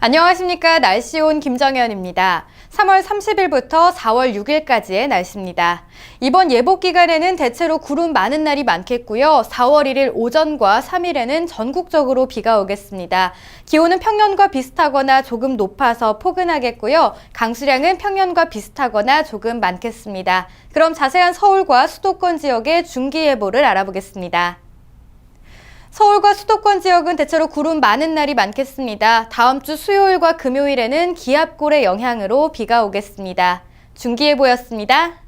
안녕하십니까. 날씨 온 김정현입니다. 3월 30일부터 4월 6일까지의 날씨입니다. 이번 예보 기간에는 대체로 구름 많은 날이 많겠고요. 4월 1일 오전과 3일에는 전국적으로 비가 오겠습니다. 기온은 평년과 비슷하거나 조금 높아서 포근하겠고요. 강수량은 평년과 비슷하거나 조금 많겠습니다. 그럼 자세한 서울과 수도권 지역의 중기예보를 알아보겠습니다. 서울과 수도권 지역은 대체로 구름 많은 날이 많겠습니다. 다음 주 수요일과 금요일에는 기압골의 영향으로 비가 오겠습니다. 중기예보였습니다.